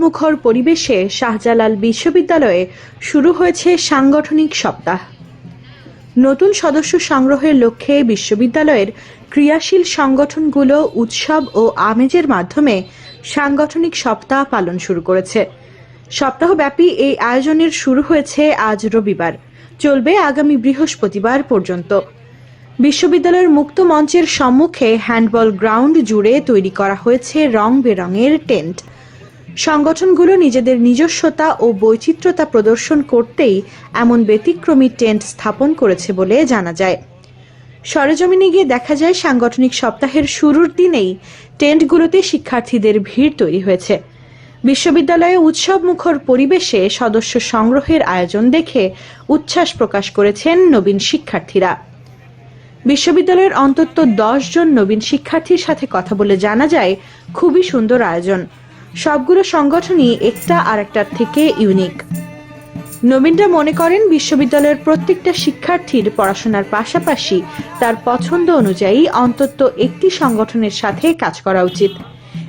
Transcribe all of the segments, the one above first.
উৎসবমুখর পরিবেশে শাহজালাল বিশ্ববিদ্যালয়ে শুরু হয়েছে সাংগঠনিক সপ্তাহ। নতুন সদস্য সংগ্রহের লক্ষ্যে বিশ্ববিদ্যালয়ের ক্রিয়াশীল সংগঠনগুলো উৎসব ও আমেজের মাধ্যমে সাংগঠনিক সপ্তাহ পালন শুরু করেছে। সপ্তাহব্যাপী এই আয়োজনের শুরু হয়েছে আজ রবিবার। চলবে আগামী বৃহস্পতিবার পর্যন্ত। বিশ্ববিদ্যালয়ের মুক্ত মঞ্চের সম্মুখে হ্যান্ডবল গ্রাউন্ড জুড়ে তৈরি করা হয়েছে রং বেরঙের টেন্ট। সংগঠনগুলো নিজেদের নিজস্বতা ও বৈচিত্র্যতা প্রদর্শন করতেই এমন ব্যতিক্রমী টেন্ট স্থাপন করেছে বলে জানা যায়। সরেজমিনে গিয়ে দেখা যায়, সাংগঠনিক সপ্তাহের শুরুর দিনেই টেন্টগুলোতে শিক্ষার্থীদের ভিড় তৈরি হয়েছে। বিশ্ববিদ্যালয়ে উৎসব মুখর পরিবেশে সদস্য সংগ্রহের আয়োজন দেখে উচ্ছ্বাস প্রকাশ করেছেন নবীন শিক্ষার্থীরা। বিশ্ববিদ্যালয়ের অন্তত দশ জন নবীন শিক্ষার্থীর সাথে কথা বলে জানা যায়, খুবই সুন্দর আয়োজন। সবগুলো সংগঠনই একটা আরেকটার থেকে ইউনিক নবীনরা মনে করেন বিশ্ববিদ্যালয়ের প্রত্যেকটা শিক্ষার্থীর পড়াশোনার পাশাপাশি তার পছন্দ অনুযায়ী অন্তত একটি সংগঠনের সাথে কাজ করা উচিত।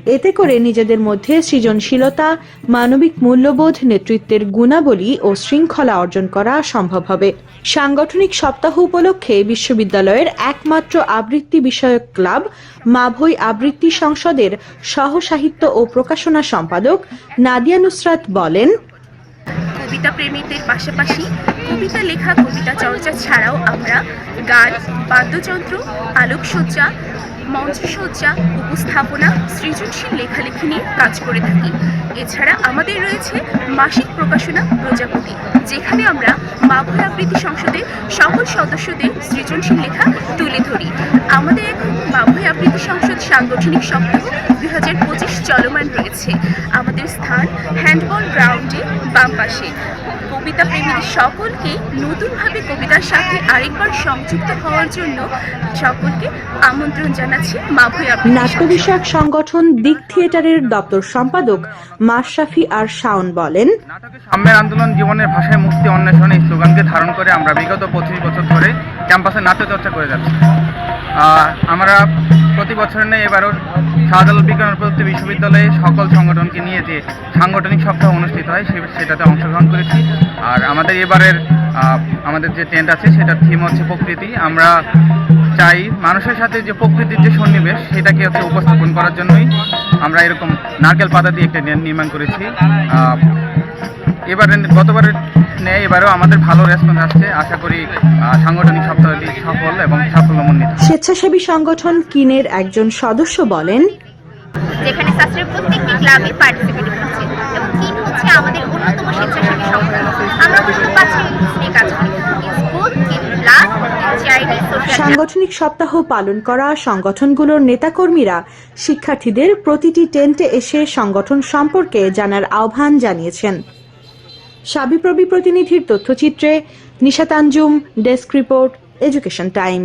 এতে করে নিজেদের মধ্যে সৃজনশীলতা, মানবিক মূল্যবোধ, নেতৃত্বের গুণাবলী ও শৃঙ্খলা অর্জন করা সম্ভব হবে। সাংগঠনিক সপ্তাহ উপলক্ষে বিশ্ববিদ্যালয়ের একমাত্র আবৃত্তি বিষয়ক ক্লাব মাভই আবৃত্তি সংসদের সহ সাহিত্য ও প্রকাশনা সম্পাদক নাদিয়া নুসরাত বলেন, কবিতা প্রেমীদের পাশাপাশি কবিতা লেখা, কবিতা চর্চা ছাড়াও আমরা গান, বাদ্যযন্ত্র, আলোকসজ্জা মঞ্চসজ্জা, উপস্থাপনা, সৃজনশীল লেখালেখি নিয়ে কাজ করে থাকি। এছাড়া আমাদের রয়েছে মাসিক প্রকাশনা প্রজাপতি, যেখানে আমরা মাভয় আবৃত্তি সংসদের সকল সদস্যদের সৃজনশীল লেখা তুলে ধরি। আমাদের এখন মাভয় আবৃত্তি সংসদ সাংগঠনিক সপ্তাহ দুই হাজার পঁচিশ চলমান রয়েছে। আমাদের স্থান হ্যান্ডবল গ্রাউন্ডে বাম পাশে। কবিতা প্রেমীদের সকলকে নতুনভাবে কবিতার সাথে আরেকবার সংযুক্ত হওয়ার জন্য সকলকে আমন্ত্রণ জানাচ্ছি মাভয় নাট্য বিষয়ক সংগঠন দিক থিয়েটারের দপ্তর সম্পাদক মাশরাফি আর শাওন বলেন নাটকের সাম্যের আন্দোলন জীবনের ভাষায় মুক্তি অন্বেষণ এই স্লোগানকে ধারণ করে আমরা বিগত পঁচিশ বছর ধরে ক্যাম্পাসে নাট্য চর্চা করে যাচ্ছে আমরা প্রতি বছর নেই, এবারও শাহজালাল বিজ্ঞান প্রযুক্তি বিশ্ববিদ্যালয়ে সকল সংগঠনকে নিয়ে যে সাংগঠনিক সপ্তাহ অনুষ্ঠিত হয়, সে- সেটাতে অংশগ্রহণ করেছি। আর আমাদের এবারের আমাদের যে টেন্ট আছে, সেটার থিম হচ্ছে প্রকৃতি। আমরা চাই মানুষের সাথে যে প্রকৃতির যে সন্নিবেশ, সেটাকে হচ্ছে উপস্থাপন করার জন্যই আমরা এরকম নারকেল পাতা দিয়ে একটা নির্মাণ করেছি। এবারে গতবারের নেয়। এবারেও আমাদের ভালো রেসপন্স আসছে। আশা করি সাংগঠনিক সপ্তাহটি সফল এবং সাফল্যমণ্ডিত। স্বেচ্ছাসেবী সংগঠন কিনের একজন সদস্য বলেন যেখানে প্রত্যেকটি ক্লাবে পার্টিসিপেট করছে এবং তিন হচ্ছে আমাদের অন্যতম স্বেচ্ছাসেবী সংগঠন। আমরা নিয়ে কাজ করি সাংগঠনিক সপ্তাহ পালন করা সংগঠনগুলোর নেতাকর্মীরা শিক্ষার্থীদের প্রতিটি টেন্টে এসে সংগঠন সম্পর্কে জানার আহ্বান জানিয়েছেন। সাবিপ্রবি প্রতিনিধির তথ্যচিত্রে Nishatanjum desk report education time